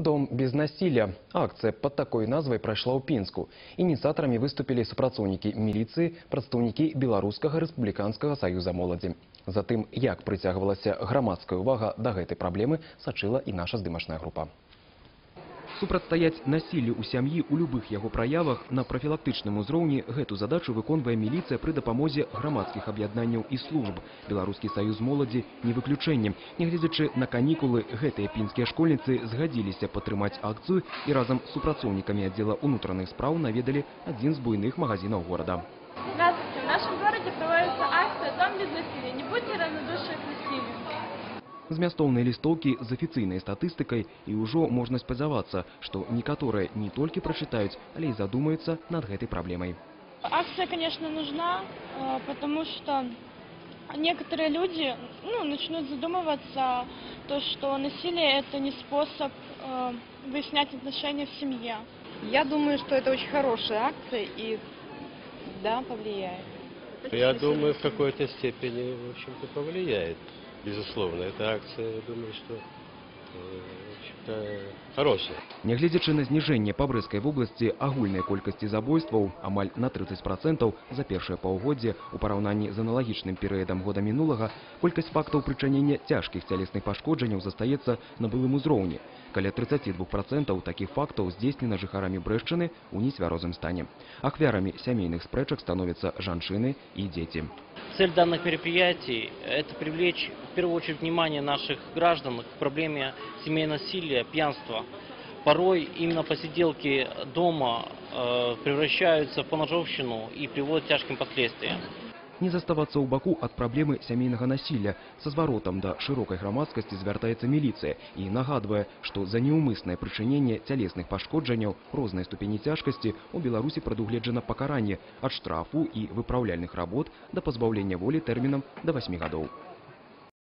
Дом без насилия. Акция под такой назвай прайшла ў Пінску. Ініцыятарамі выступілі супрацоўнікі міліцыі, прадстаўнікі Беларускага рэспубліканскага саюза моладзі. Затым, як прыцягвалася грамадская ўвага да гэтай праблемы, сачыла і наша здымачная група. Супрацьстаяць насіллю ў сям'і ў любых яго праявах на прафілактычным узроўні гэту задачу выконвае міліцыя пры дапамозе грамадскіх аб'яднанняў і служб. Беларускі саюз моладзі не выключэннем. Нягледзячы на канікулы, гэтыя пінскія школьніцы згадзіліся падтрымаць акцыю і разам з супрацоўнікамі аддзела ўнутраных спраў наведалі адзін з буйных магазинаў горада. Здравствуйте. В нашем городе проводится акция «Дом без насилия». Не будьте равнодушны к насилию. Змястоўныя лістоўкі з афіцыйнай статыстыкай і ўжо можна спадзявацца, што некаторыя не толькі прачытаюць, але і задумаюцца над гэтай праблемай. Акция, конечно, нужна, э, потому что некоторые люди ну, начнут задумываться, то, что насилие – это не способ э, выяснять отношения в семье. Я думаю, что это очень хорошая акция и да, повлияет. Я думаю, в какой-то степени, в общем-то, повлияет. Безусловно, эта акция, я думаю, что, в общем-то, хорошая. Нягледзячы на зніжэнне па брэскай вобласці агульнай колькасці забойстваў амаль на 30% за першае паўгоддзе у параўнанні з аналагічным перыядам года мінулага, колькасць фактаў прычынення цяжкіх цялесных пашкоджанняў застаецца на былым узроўні. Каля 32% такіх фактаў здзейснена жыхарамі Брэшчыны ў нецвярозым стане. Ахвярамі сямейных спрэчак становяцца жанчыны і дзеці. Цель данных мероприятий – это привлечь в первую очередь внимание наших граждан к проблеме семейного насилия, пьянства. Порой именно посиделки дома э, превращаются в поножовщину и приводят к тяжким последствиям. Не заставацца ў баку ад праблемы сямейнага насілля. Са зваротам да шырокай грамадскасці звяртаецца міліцыя і нагадвае, што за неўмыснае прычыненне цялесных пашкоджанняў рознай ступені цяжкасці ў Беларусі прадугледжана пакаранне ад штрафу і выпраўляльных работ да пазбаўлення волі тэрмінам да 8 гадоў.